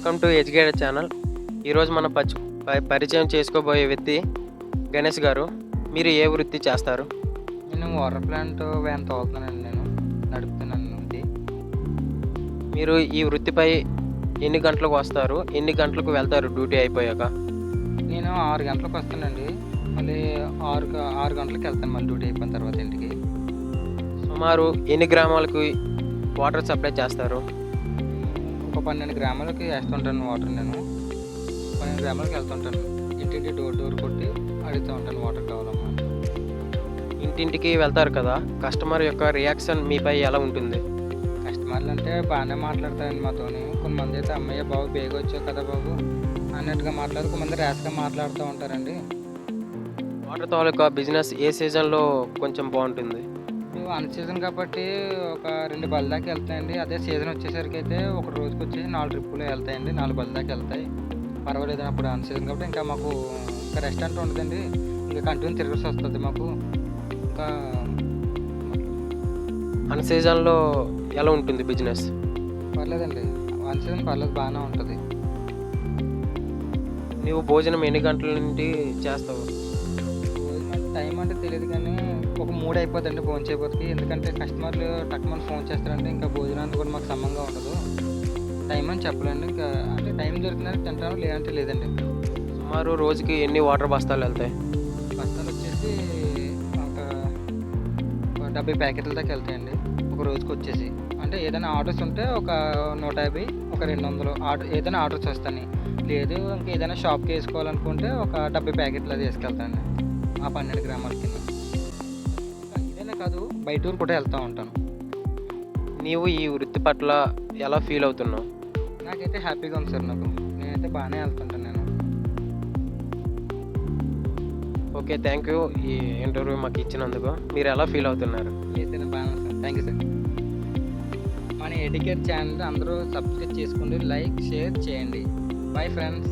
Welcome to educated channel ఈరోజు మన పచ్ ప- పరిచయం చేసుకోబోయే వ్యక్తి గణేష్ గారు. మీరు ఏ వృత్తి చేస్తారు? నేను వాటర్ ప్లాంట్ వ్యాన్ తోలుతున్నానండి నేను. నడుపుతున్నాను మీరు ఈ వృత్తిపై ఎన్ని గంటలకు వస్తారు? ఎన్ని గంటలకు వెళ్తారు? డ్యూటీ అయిపోయాక? నేను ఆరు గంటలకు వస్తానండి. మళ్ళీ ఆరు ఆరు గంటలకు వెళ్తాను మళ్ళీ డ్యూటీ అయిపోయిన తర్వాత ఇంటికి. సుమారు ఎన్ని గ్రామాలకు వాటర్ సప్లై చేస్తారు? ఒక పన్నెండు గ్రామాలకి వేస్తుంటాను వాటర్ నేను. పన్నెండు గ్రామాలకు వెళ్తుంటాను. ఇంటింటి డోర్ డోర్ కొట్టి అడుగుతూ ఉంటాను వాటర్ కావాలమ్మా. ఇంటింటికి వెళ్తారు కదా కస్టమర్ యొక్క రియాక్షన్ మీపై ఎలా ఉంటుంది? కస్టమర్లు అంటే బాగానే మాట్లాడతారండి మాతోని. కొంతమంది అయితే అమ్మయ్య బాబు బేగ వచ్చావు కదా బాబు అన్నట్టుగా మాట్లాడు కొంతమంది ర్యాష్గా మాట్లాడుతూ ఉంటారండి. వాటర్ తాలూకా బిజినెస్ ఏ సీజన్లో కొంచెం బాగుంటుంది? అన్ సీజన్ కాబట్టి ఒక రెండు బల్ల దాకా వెళ్తాయండి. అదే సీజన్ వచ్చేసరికి అయితే ఒక రోజుకి వచ్చేసి నాలుగు ట్రిప్పులు వెళ్తాయండి. నాలుగు బల్ల దాకా వెళ్తాయి. పర్వాలేదు అప్పుడు అన్ సీజన్ కాబట్టి ఇంకా మాకు ఇంకా రెస్టారెంట్ ఉండదండి. ఇంకా కంటిన్యూ తిరగాల్సి వస్తుంది మాకు. ఇంకా అన్ సీజన్లో ఎలా ఉంటుంది బిజినెస్? పర్లేదండి. అన్ సీజన్ పర్లేదు బాగానే ఉంటుంది. నీవు భోజనం ఎన్ని గంటల నుండి చేస్తావు? టైం అంటే తెలియదు కానీ ఒక మూడు అయిపోతుందండి ఫోన్ చేయబోతుకి. ఎందుకంటే కస్టమర్లు టక్మని ఫోన్ చేస్తారంటే ఇంకా భోజనానికి కూడా మాకు సంబంధంగా ఉండదు. టైం అని చెప్పలేండి ఇంకా అంటే టైం దొరికిందంటే తింటాను లేదంటే లేదండి. సుమారు రోజుకి ఎన్ని వాటర్ బస్తాలు వెళ్తాయి? బస్తాలు వచ్చేసి ఒక డెబ్బై ప్యాకెట్ల దాకా వెళ్తాయండి. ఒక రోజుకి వచ్చేసి. అంటే ఏదైనా ఆర్డర్స్ ఉంటే ఒక నూట యాభై ఒక రెండు వందలు ఆర్డర్ ఏదైనా ఆర్డర్స్ వస్తాయి. లేదు ఇంకా ఏదైనా షాప్కి వేసుకోవాలనుకుంటే ఒక డెబ్బై ప్యాకెట్లు అది వేసుకెళ్తాను ఆ పన్నెండు గ్రామాల కింద. ఇంకా ఇదేనే కాదు. బయట ఊరు కూడా వెళ్తూ ఉంటాను. నీవు ఈ వృత్తి పట్ల ఎలా ఫీల్ అవుతున్నావు? నాకైతే హ్యాపీగా ఉంది సార్ నాకు. నేనైతే బాగానే వెళ్తుంటాను నేను. ఓకే థ్యాంక్ యూ ఈ ఇంటర్వ్యూ మాకు ఇచ్చినందుకు. మీరు ఎలా ఫీల్ అవుతున్నారు? అయితే బాగానే సార్. Thank you sir. మన ఎడ్యుకేట్ ఛానల్ అందరూ సబ్స్క్రైబ్ చేసుకోండి లైక్ షేర్ చేయండి. Bye friends